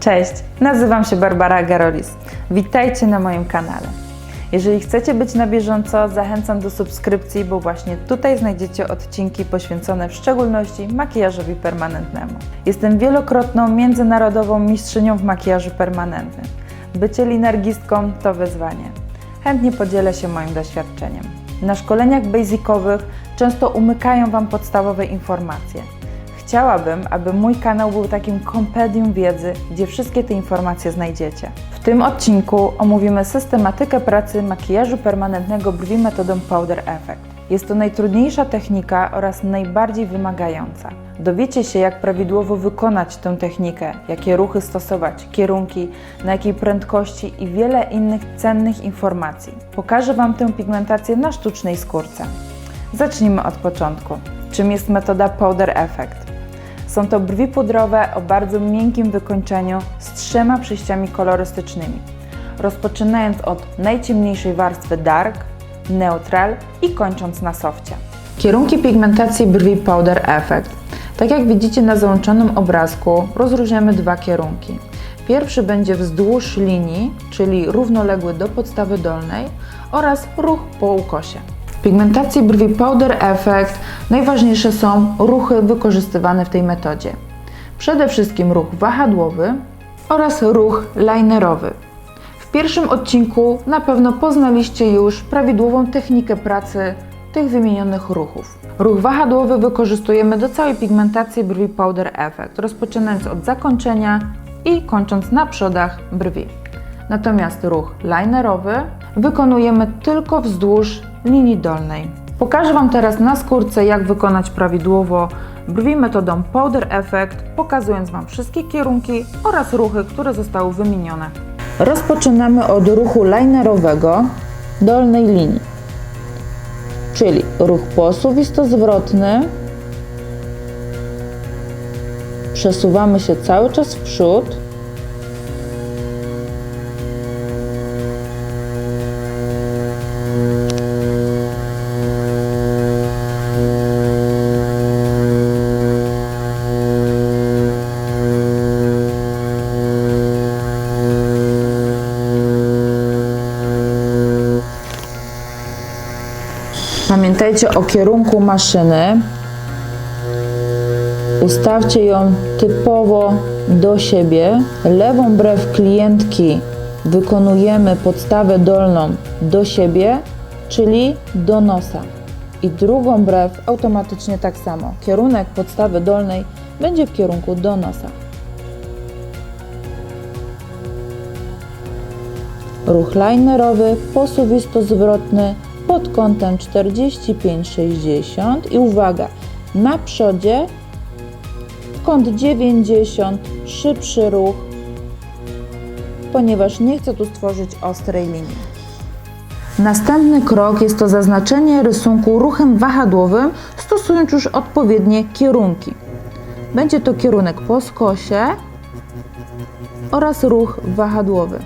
Cześć, nazywam się Barbara Garolis. Witajcie na moim kanale. Jeżeli chcecie być na bieżąco, zachęcam do subskrypcji, bo właśnie tutaj znajdziecie odcinki poświęcone w szczególności makijażowi permanentnemu. Jestem wielokrotną międzynarodową mistrzynią w makijażu permanentnym. Bycie linergistką to wyzwanie. Chętnie podzielę się moim doświadczeniem. Na szkoleniach basicowych często umykają Wam podstawowe informacje. Chciałabym, aby mój kanał był takim kompendium wiedzy, gdzie wszystkie te informacje znajdziecie. W tym odcinku omówimy systematykę pracy makijażu permanentnego brwi metodą Powder Effect. Jest to najtrudniejsza technika oraz najbardziej wymagająca. Dowiecie się, jak prawidłowo wykonać tę technikę, jakie ruchy stosować, kierunki, na jakiej prędkości i wiele innych cennych informacji. Pokażę Wam tę pigmentację na sztucznej skórce. Zacznijmy od początku. Czym jest metoda Powder Effect? Są to brwi pudrowe o bardzo miękkim wykończeniu z trzema przejściami kolorystycznymi, rozpoczynając od najciemniejszej warstwy dark, neutral i kończąc na sofcie. Kierunki pigmentacji brwi Powder Effect. Tak jak widzicie na załączonym obrazku, rozróżniamy dwa kierunki. Pierwszy będzie wzdłuż linii, czyli równoległy do podstawy dolnej oraz ruch po ukosie. Pigmentacji brwi Powder Effect najważniejsze są ruchy wykorzystywane w tej metodzie. Przede wszystkim ruch wahadłowy oraz ruch linerowy. W pierwszym odcinku na pewno poznaliście już prawidłową technikę pracy tych wymienionych ruchów. Ruch wahadłowy wykorzystujemy do całej pigmentacji brwi Powder Effect, rozpoczynając od zakończenia i kończąc na przodach brwi. Natomiast ruch linerowy wykonujemy tylko wzdłuż linii dolnej. Pokażę Wam teraz na skórce, jak wykonać prawidłowo brwi metodą Powder Effect, pokazując Wam wszystkie kierunki oraz ruchy, które zostały wymienione. Rozpoczynamy od ruchu linerowego dolnej linii, czyli ruch posuwisto-zwrotny. Przesuwamy się cały czas w przód. Pamiętajcie o kierunku maszyny. Ustawcie ją typowo do siebie. Lewą brew klientki wykonujemy podstawę dolną do siebie, czyli do nosa. I drugą brew automatycznie tak samo. Kierunek podstawy dolnej będzie w kierunku do nosa. Ruch linerowy, posuwisto-zwrotny pod kątem 45-60 i uwaga, na przodzie kąt 90, szybszy ruch, ponieważ nie chcę tu stworzyć ostrej linii. Następny krok jest to zaznaczenie rysunku ruchem wahadłowym, stosując już odpowiednie kierunki. Będzie to kierunek po skosie oraz ruch wahadłowy.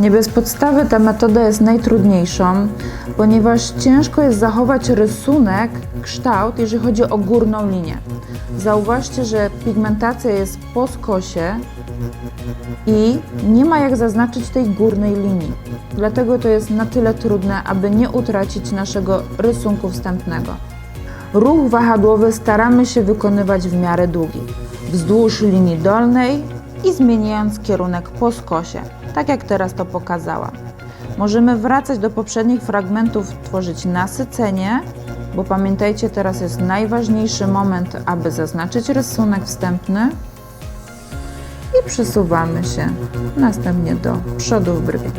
Nie bez podstawy ta metoda jest najtrudniejszą, ponieważ ciężko jest zachować rysunek, kształt, jeżeli chodzi o górną linię. Zauważcie, że pigmentacja jest po skosie i nie ma jak zaznaczyć tej górnej linii. Dlatego to jest na tyle trudne, aby nie utracić naszego rysunku wstępnego. Ruch wahadłowy staramy się wykonywać w miarę długi, wzdłuż linii dolnej i zmieniając kierunek po skosie, tak jak teraz to pokazałam. Możemy wracać do poprzednich fragmentów, tworzyć nasycenie, bo pamiętajcie, teraz jest najważniejszy moment, aby zaznaczyć rysunek wstępny i przesuwamy się następnie do przodu brwi.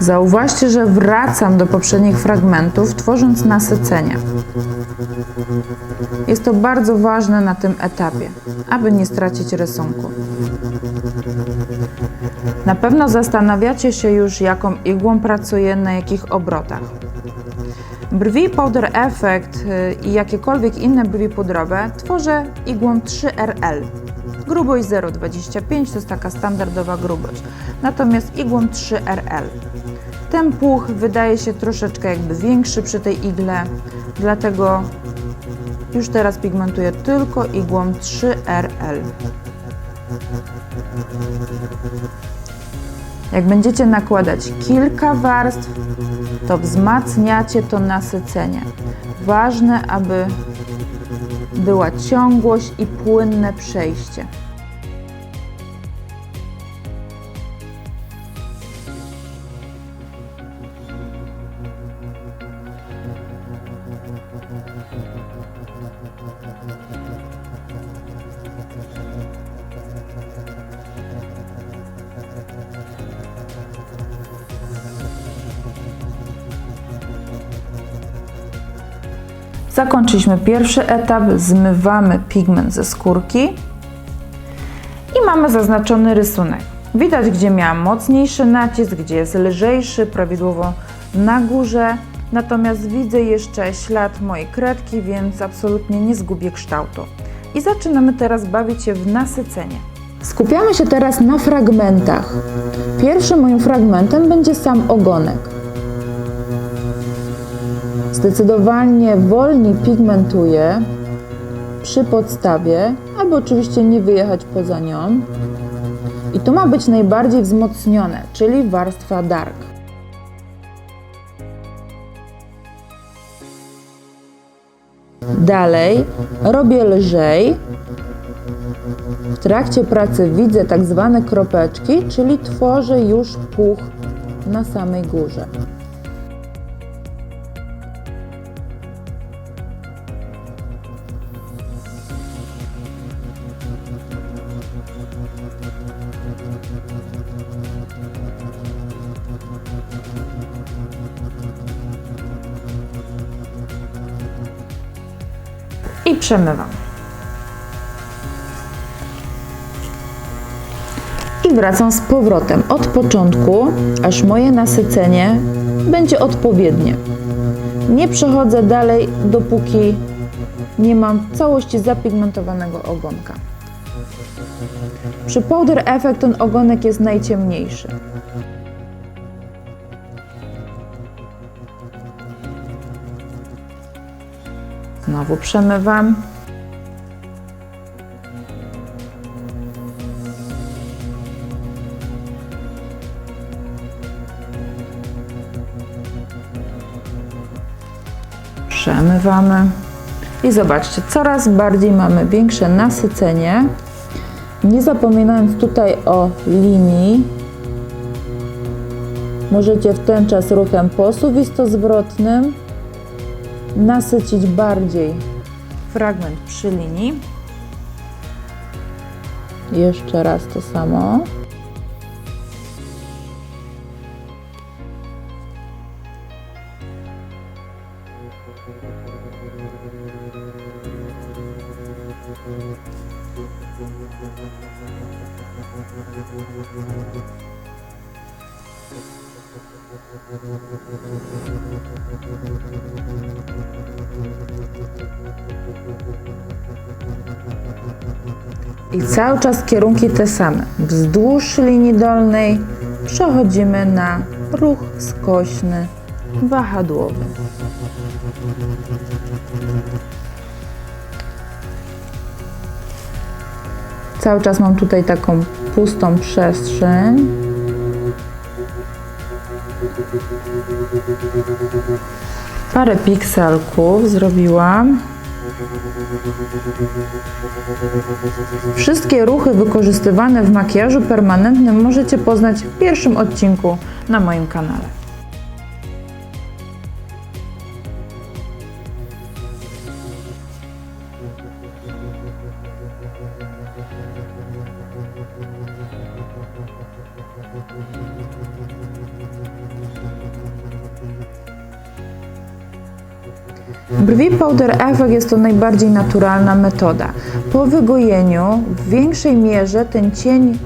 Zauważcie, że wracam do poprzednich fragmentów, tworząc nasycenie. Jest to bardzo ważne na tym etapie, aby nie stracić rysunku. Na pewno zastanawiacie się już, jaką igłą pracuję, na jakich obrotach. Brwi Powder Effect y, i jakiekolwiek inne brwi pudrowe tworzę igłą 3RL. Grubość 0,25 to jest taka standardowa grubość, natomiast igłą 3RL. Ten puch wydaje się troszeczkę jakby większy przy tej igle, dlatego już teraz pigmentuję tylko igłą 3RL. Jak będziecie nakładać kilka warstw, to wzmacniacie to nasycenie. Ważne, aby była ciągłość i płynne przejście. Zakończyliśmy pierwszy etap, zmywamy pigment ze skórki i mamy zaznaczony rysunek. Widać, gdzie miałam mocniejszy nacisk, gdzie jest lżejszy, prawidłowo na górze. Natomiast widzę jeszcze ślad mojej kredki, więc absolutnie nie zgubię kształtu. I zaczynamy teraz bawić się w nasycenie. Skupiamy się teraz na fragmentach. Pierwszym moim fragmentem będzie sam ogonek. Zdecydowanie wolniej pigmentuję przy podstawie, aby oczywiście nie wyjechać poza nią. I to ma być najbardziej wzmocnione, czyli warstwa dark. Dalej robię lżej. W trakcie pracy widzę tak zwane kropeczki, czyli tworzę już puch na samej górze. Przemywam. I wracam z powrotem od początku, aż moje nasycenie będzie odpowiednie. Nie przechodzę dalej, dopóki nie mam całości zapigmentowanego ogonka. Przy Powder Effect ten ogonek jest najciemniejszy. Znowu przemywam. Przemywamy. I zobaczcie, coraz bardziej mamy większe nasycenie. Nie zapominając tutaj o linii, możecie w ten czas ruchem posuwisto-zwrotnym nasycić bardziej fragment przy linii. Jeszcze raz to samo. I cały czas kierunki te same. Wzdłuż linii dolnej przechodzimy na ruch skośny, wahadłowy. Cały czas mam tutaj taką pustą przestrzeń. Parę pikselków zrobiłam. Wszystkie ruchy wykorzystywane w makijażu permanentnym możecie poznać w pierwszym odcinku na moim kanale. Brwi Powder Effect jest to najbardziej naturalna metoda. Po wygojeniu w większej mierze ten cień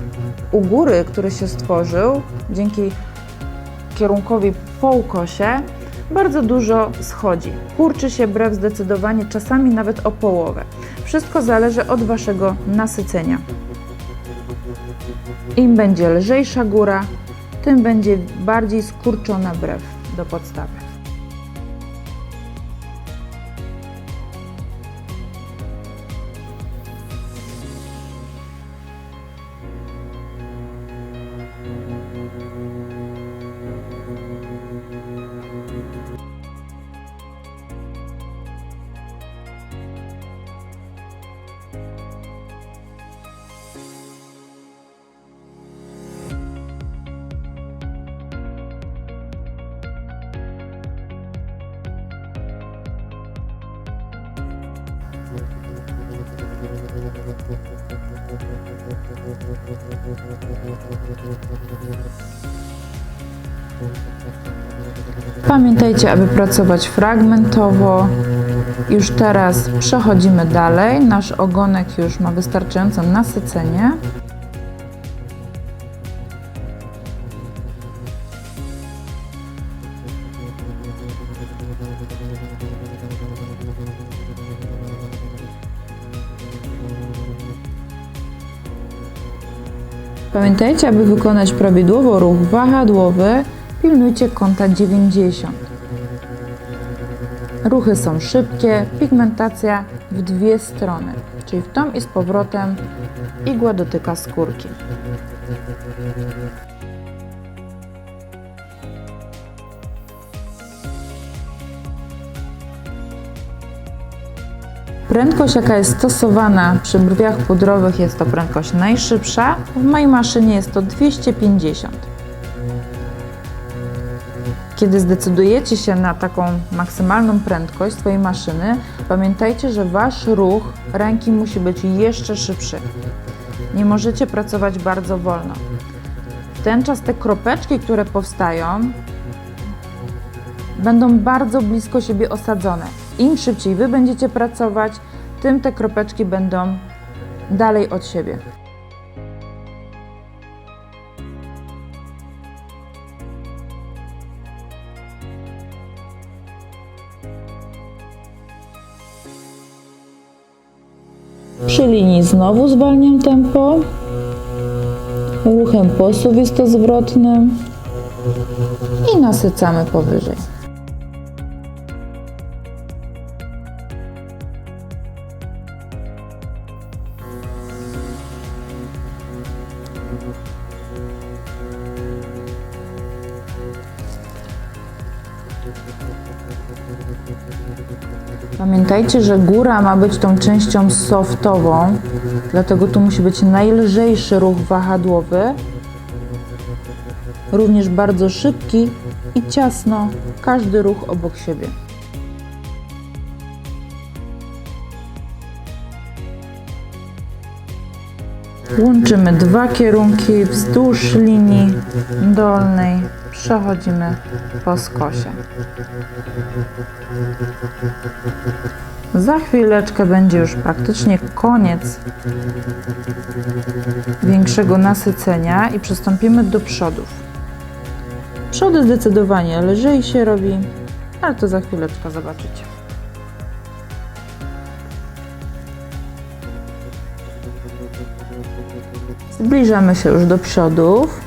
u góry, który się stworzył dzięki kierunkowi po ukosie, bardzo dużo schodzi. Kurczy się brew zdecydowanie, czasami nawet o połowę. Wszystko zależy od Waszego nasycenia. Im będzie lżejsza góra, tym będzie bardziej skurczona brew do podstawy. Pamiętajcie, aby pracować fragmentowo. Już teraz przechodzimy dalej. Nasz ogonek już ma wystarczające nasycenie. Pamiętajcie, aby wykonać prawidłowo ruch wahadłowy, pilnujcie kąta 90. Ruchy są szybkie, pigmentacja w dwie strony, czyli w tą i z powrotem igła dotyka skórki. Prędkość, jaka jest stosowana przy brwiach pudrowych, jest to prędkość najszybsza. W mojej maszynie jest to 250. Kiedy zdecydujecie się na taką maksymalną prędkość swojej maszyny, pamiętajcie, że wasz ruch ręki musi być jeszcze szybszy. Nie możecie pracować bardzo wolno. W ten czas te kropeczki, które powstają, będą bardzo blisko siebie osadzone. Im szybciej wy będziecie pracować, tym te kropeczki będą dalej od siebie. Przy linii znowu zwalniam tempo. Ruchem posuwisto-zwrotnym i nasycamy powyżej. Pamiętajcie, że góra ma być tą częścią softową, dlatego tu musi być najlżejszy ruch wahadłowy, również bardzo szybki i ciasno każdy ruch obok siebie. Łączymy dwa kierunki wzdłuż linii dolnej, przechodzimy po skosie. Za chwileczkę będzie już praktycznie koniec większego nasycenia i przystąpimy do przodów. Przody zdecydowanie lżej się robi, ale to za chwileczkę zobaczycie. Zbliżamy się już do przodów.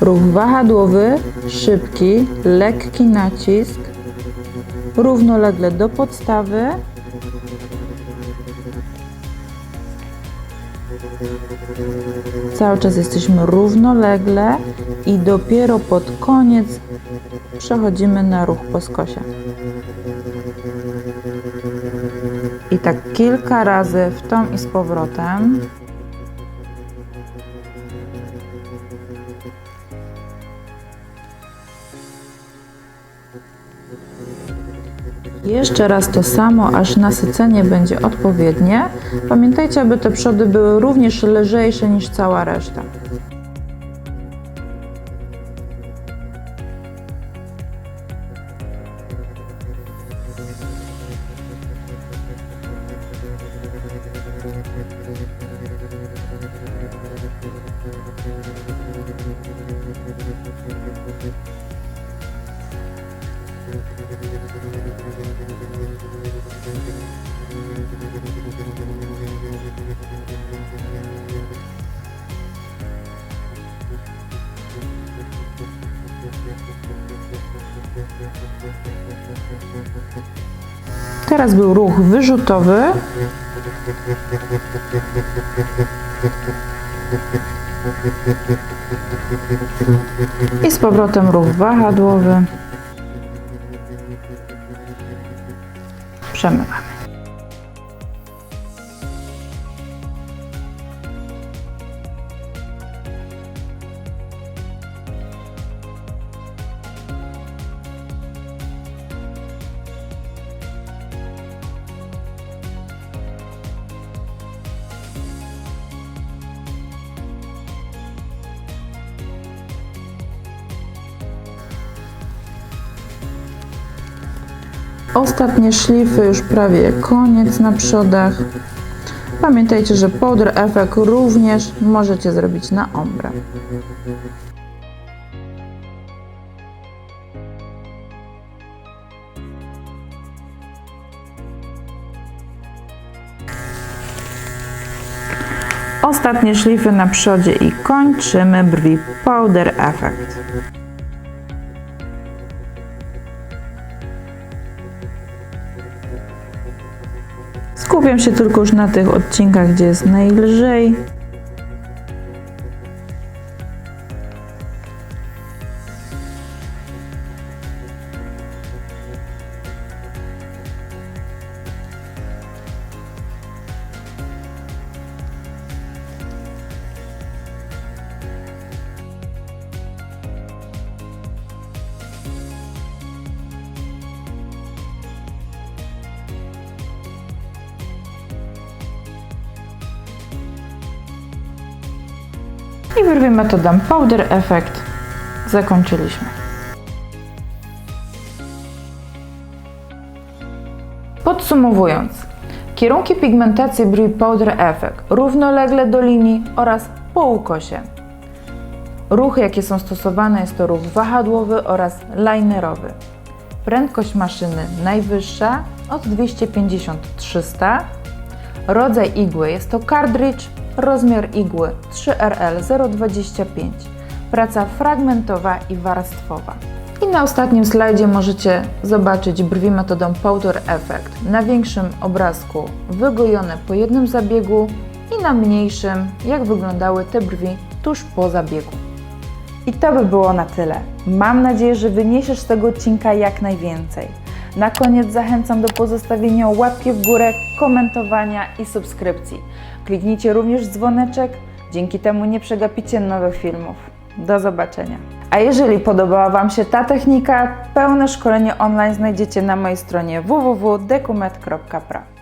Ruch wahadłowy, szybki, lekki nacisk, równolegle do podstawy. Cały czas jesteśmy równolegle i dopiero pod koniec przechodzimy na ruch po skosie. I tak kilka razy w tą i z powrotem. Jeszcze raz to samo, aż nasycenie będzie odpowiednie. Pamiętajcie, aby te przody były również lżejsze niż cała reszta. Teraz był ruch wyrzutowy. I z powrotem ruch wahadłowy. Przemywamy. Ostatnie szlify, już prawie koniec na przodach. Pamiętajcie, że powder efekt również możecie zrobić na ombre. Ostatnie szlify na przodzie i kończymy brwi powder efekt. Skupiam się tylko już na tych odcinkach, gdzie jest najlżej. Brwi metodą Powder Effect zakończyliśmy. Podsumowując, kierunki pigmentacji brwi Powder Effect równolegle do linii oraz po ukosie. Ruchy, jakie są stosowane, jest to ruch wahadłowy oraz linerowy. Prędkość maszyny najwyższa od 250-300. Rodzaj igły jest to cartridge, rozmiar igły 3RL 025. Praca fragmentowa i warstwowa. I na ostatnim slajdzie możecie zobaczyć brwi metodą Powder Effect. Na większym obrazku wygojone po jednym zabiegu i na mniejszym jak wyglądały te brwi tuż po zabiegu. I to by było na tyle. Mam nadzieję, że wyniesiesz z tego odcinka jak najwięcej. Na koniec zachęcam do pozostawienia łapki w górę, komentowania i subskrypcji. Kliknijcie również dzwoneczek, dzięki temu nie przegapicie nowych filmów. Do zobaczenia. A jeżeli podobała Wam się ta technika, pełne szkolenie online znajdziecie na mojej stronie www.dekumet.pra.